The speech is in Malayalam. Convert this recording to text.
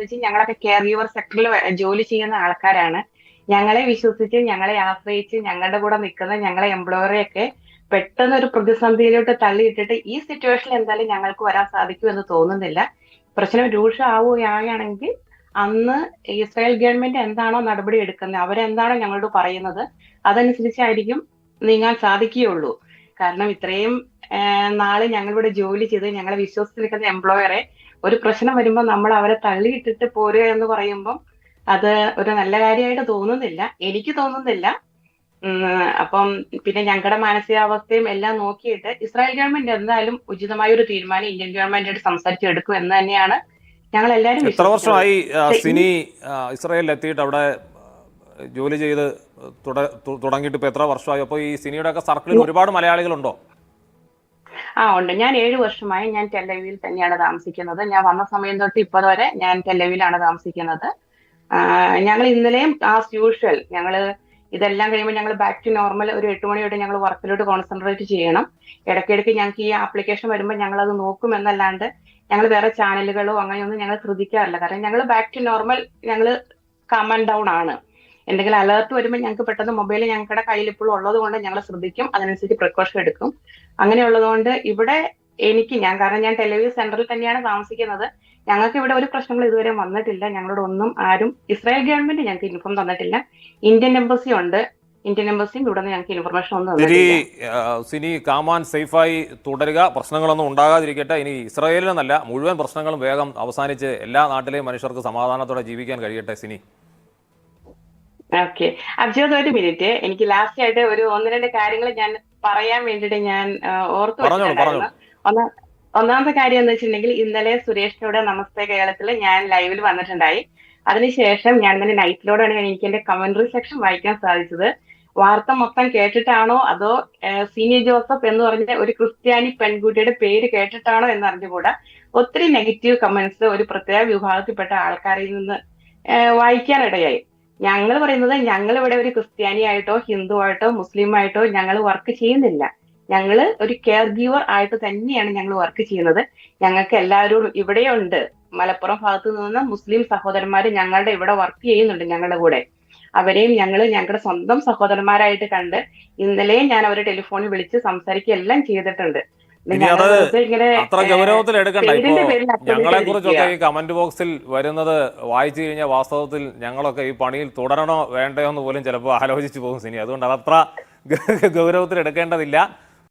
സംബന്ധിച്ച് ഞങ്ങളൊക്കെ കെയർ ഗീവർ സെക്ടറിൽ ജോലി ചെയ്യുന്ന ആൾക്കാരാണ്. ഞങ്ങളെ വിശ്വസിച്ച് ഞങ്ങളെ ആശ്രയിച്ച് ഞങ്ങളുടെ കൂടെ നിൽക്കുന്ന ഞങ്ങളെ എംപ്ലോയറെയൊക്കെ പെട്ടെന്ന് ഒരു പ്രതിസന്ധിയിലോട്ട് തള്ളിയിട്ടിട്ട് ഈ സിറ്റുവേഷനിൽ എന്തായാലും ഞങ്ങൾക്ക് വരാൻ സാധിക്കുമെന്ന് തോന്നുന്നില്ല. പ്രശ്നം രൂക്ഷമാവുകയാണെങ്കിൽ അന്ന് ഇസ്രായേൽ ഗവൺമെന്റ് എന്താണോ നടപടി എടുക്കുന്നത് അവരെന്താണോ ഞങ്ങളോട് പറയുന്നത് അതനുസരിച്ചായിരിക്കും നീങ്ങാൻ സാധിക്കുകയുള്ളൂ. കാരണം ഇത്രയും നാൾ ഞങ്ങളിവിടെ ജോലി ചെയ്ത് ഞങ്ങളെ വിശ്വസിച്ച് നിൽക്കുന്ന എംപ്ലോയറെ ഒരു പ്രശ്നം വരുമ്പോൾ നമ്മൾ അവരെ തള്ളിയിട്ടിട്ട് പോരുക എന്ന് പറയുമ്പം അത് ഒരു നല്ല കാര്യമായിട്ട് തോന്നുന്നില്ല. എനിക്ക് തോന്നുന്നില്ല. അപ്പം പിന്നെ ഞങ്ങളുടെ മാനസികാവസ്ഥയും എല്ലാം നോക്കിയിട്ട് ഇസ്രായേൽ ഗവൺമെന്റ് എന്തായാലും ഉചിതമായ ഒരു തീരുമാനം ഇന്ത്യൻ ഗവൺമെന്റായിട്ട് സംസാരിച്ചെടുക്കും എന്ന് തന്നെയാണ് ഞങ്ങൾ എല്ലാവരും എത്ര വർഷമായി സിനി ഇസ്രായേലിൽ എത്തിയിട്ട് അവിടെ ജോലി ചെയ്ത് തുട- തുടങ്ങിയിട്ട് ഇപ്പൊ എത്ര വർഷമായി? അപ്പോൾ ഈ സിനിയുടെ ഒക്കെ സർക്കിളിൽ ഒരുപാട് മലയാളികളുണ്ടോ? ആ ഉണ്ട്. ഞാൻ ഏഴു വർഷമായി ഞാൻ ടെല്ലവിയിൽ തന്നെയാണ് താമസിക്കുന്നത്. ഞാൻ വന്ന സമയം തൊട്ട് ഇപ്പോൾ വരെ ഞാൻ ടെല്ലവിയിലാണ് താമസിക്കുന്നത്. ഞങ്ങൾ ഇന്നലെയും ആസ് യൂഷ്വൽ ഞങ്ങൾ ഇതെല്ലാം കഴിയുമ്പോൾ ഞങ്ങൾ ബാക്ക് ടു നോർമൽ ഒരു എട്ട് മണിയോടെ ഞങ്ങൾ വർക്കിലോട്ട് കോൺസെൻട്രേറ്റ് ചെയ്യണം. ഇടയ്ക്കിടയ്ക്ക് ഞങ്ങൾക്ക് ഈ ആപ്ലിക്കേഷൻ വരുമ്പോൾ ഞങ്ങൾ അത് നോക്കും എന്നല്ലാണ്ട് ഞങ്ങൾ വേറെ ചാനലുകളോ അങ്ങനെയൊന്നും ഞങ്ങൾ ശ്രദ്ധിക്കാറില്ല. കാരണം ഞങ്ങൾ ബാക്ക് ടു നോർമൽ ഞങ്ങൾ കം ആൻഡ് ഡൗൺ ആണ്. എന്തെങ്കിലും അലേർട്ട് വരുമ്പോൾ ഞങ്ങൾക്ക് പെട്ടെന്ന് മൊബൈൽ ഞങ്ങളുടെ കയ്യിൽ ഇപ്പോഴും ഉള്ളത് കൊണ്ട് ഞങ്ങൾ ശ്രദ്ധിക്കും. അതിനനുസരിച്ച് പ്രിക്കോഷൻ എടുക്കും. അങ്ങനെയുള്ളതുകൊണ്ട് ഇവിടെ എനിക്ക് ഞാൻ കാരണം ഞാൻ ടെലിവിഷൻ സെന്ററിൽ തന്നെയാണ് താമസിക്കുന്നത്. ഞങ്ങൾക്ക് ഇവിടെ ഒരു പ്രശ്നങ്ങൾ ഇതുവരെ വന്നിട്ടില്ല. ഞങ്ങളോട് ഒന്നും ആരും ഇസ്രായേൽ ഗവൺമെന്റ് ഞങ്ങൾക്ക് ഇൻഫോം തന്നിട്ടില്ല. ഇന്ത്യൻ എംബസി ഉണ്ട്. ഇന്ത്യൻ എംബസിയും ഇവിടെ നിന്ന് ഞങ്ങൾക്ക് ഇൻഫർമേഷൻ ഒന്നും സിനി സിനി കാമാൻ സേഫായി തുടരുക. പ്രശ്നങ്ങളൊന്നും ഉണ്ടാകാതിരിക്കട്ടെ. ഇനി ഇസ്രായേലിനെന്നല്ല മുഴുവൻ പ്രശ്നങ്ങളും വേഗം അവസാനിച്ച് എല്ലാ നാട്ടിലെയും മനുഷ്യർക്ക് സമാധാനത്തോടെ ജീവിക്കാൻ കഴിയട്ടെ സിനി. ഓക്കെ അബ്ജോദ് ഒരു മിനിറ്റ് എനിക്ക് ലാസ്റ്റ് ആയിട്ട് ഒരു ഒന്ന് രണ്ട് കാര്യങ്ങൾ ഞാൻ പറയാൻ വേണ്ടിയിട്ട് ഞാൻ ഓർത്തു വെച്ചിട്ടുണ്ടായിരുന്നു ഒന്ന് ഒന്നാമത്തെ കാര്യം എന്ന് വെച്ചിട്ടുണ്ടെങ്കിൽ ഇന്നലെ സുരേഷിനോട് നമസ്തേ കേരളത്തിൽ ഞാൻ ലൈവിൽ വന്നിട്ടുണ്ടായി. അതിനുശേഷം ഞാൻ തന്നെ നൈറ്റിലൂടെയാണ് എനിക്ക് എന്റെ കമന്ററി സെക്ഷൻ വായിക്കാൻ സാധിച്ചത്. വാർത്ത മൊത്തം കേട്ടിട്ടാണോ അതോ സീനിയർ ജോസഫ് എന്ന് പറഞ്ഞ ഒരു ക്രിസ്ത്യാനി പെൺകുട്ടിയുടെ പേര് കേട്ടിട്ടാണോ എന്ന് അറിഞ്ഞുകൂടാ ഒത്തിരി നെഗറ്റീവ് കമന്റ്സ് ഒരു പ്രത്യേക വിഭാഗത്തിൽപ്പെട്ട ആൾക്കാരിൽ നിന്ന് വായിക്കാനിടയായി. ഞങ്ങൾ പറയുന്നത് ഞങ്ങൾ ഇവിടെ ഒരു ക്രിസ്ത്യാനി ആയിട്ടോ ഹിന്ദു ആയിട്ടോ മുസ്ലിം ആയിട്ടോ ഞങ്ങൾ വർക്ക് ചെയ്യുന്നില്ല. ഞങ്ങൾ ഒരു കെയർ ഗീവർ ആയിട്ട് തന്നെയാണ് ഞങ്ങൾ വർക്ക് ചെയ്യുന്നത്. ഞങ്ങൾക്ക് എല്ലാവരും ഇവിടെയുണ്ട്. മലപ്പുറം ഭാഗത്ത് നിന്ന് മുസ്ലിം സഹോദരന്മാർ ഞങ്ങളുടെ ഇവിടെ വർക്ക് ചെയ്യുന്നുണ്ട് ഞങ്ങളുടെ കൂടെ. അവരെയും ഞങ്ങൾ ഞങ്ങളുടെ സ്വന്തം സഹോദരന്മാരായിട്ട് കണ്ട് ഇന്നലെയും ഞാൻ അവരെ ടെലിഫോണിൽ വിളിച്ച് സംസാരിക്കുക എല്ലാം ചെയ്തിട്ടുണ്ട്. ഇനി അത് അത്ര ഗൗരവത്തിൽ എടുക്കണ്ട ഇപ്പോ ഞങ്ങളെ കുറിച്ചൊക്കെ. ഈ കമന്റ് ബോക്സിൽ വരുന്നത് വായിച്ചു കഴിഞ്ഞാൽ വാസ്തവത്തിൽ ഞങ്ങളൊക്കെ ഈ പണിയിൽ തുടരണോ വേണ്ടയോ എന്ന് പോലും ചിലപ്പോൾ ആലോചിച്ചു പോകും സിനി. അതുകൊണ്ട് അതത്ര ഗൗരവത്തിൽ എടുക്കേണ്ടതില്ല